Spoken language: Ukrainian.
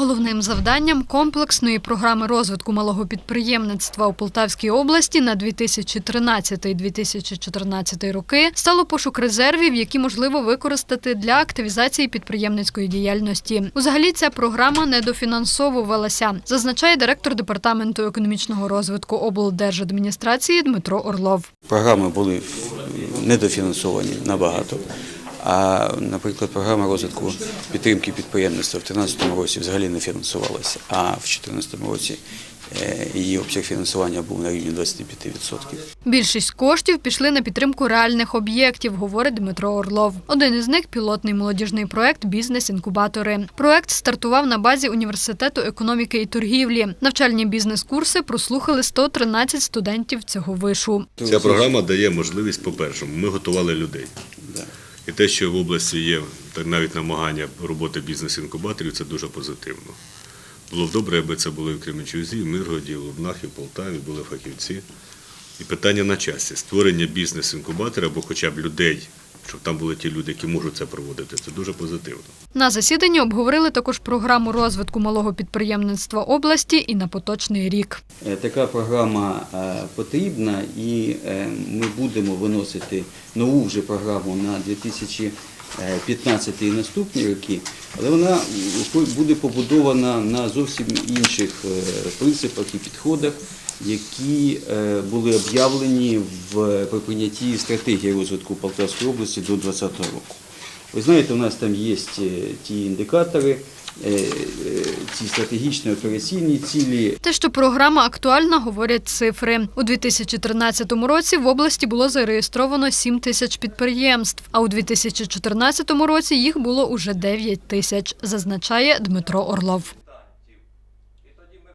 Головним завданням комплексної програми розвитку малого підприємництва у Полтавській області на 2013-2014 роки стало пошук резервів, які можливо використати для активізації підприємницької діяльності. Узагалі ця програма недофінансовувалася, зазначає директор департаменту економічного розвитку облдержадміністрації Дмитро Орлов. Програми були недофінансовані набагато. А, наприклад, програма розвитку підтримки підприємництва в 2013 році взагалі не фінансувалася, а в 2014 році е, її обсяг фінансування був на рівні 25%. Більшість коштів пішли на підтримку реальних об'єктів, говорить Дмитро Орлов. Один із них пілотний молодіжний проект Бізнес-інкубатори. Проект стартував на базі університету економіки і торгівлі. Навчальні бізнес-курси прослухали 113 студентів цього вишу. Ця програма дає можливість, по-перше, ми готували людей. І те, що в області є навіть намагання роботи бізнес-інкубаторів, це дуже позитивно. Було б добре, аби це були в Кременчузі, в Миргоді, в Лубнах і в Полтаві, були фахівці. І питання на часі створення бізнес-інкубатора або хоча б людей, щоб там були ті люди, які можуть це проводити, це дуже позитивно. На засіданні обговорили також програму розвитку малого підприємництва області і на поточний рік. Е, Така програма е, потрібна і е, ми будемо виносити нову вже програму на 2015 і наступні роки, але вона буде побудована на зовсім інших принципах і підходах, які були об'явлені в при прийнятті стратегії розвитку Полтавської області до 2020 року. Ви знаєте, у нас там є е, ті індикатори, е, е, стратегічні операційні цілі, Те, що програма актуальна, говорять цифри. У 2013 році в області було зареєстровано 7 тисяч підприємств, а у 2014 році їх було уже 9 тисяч, зазначає Дмитро Орлов.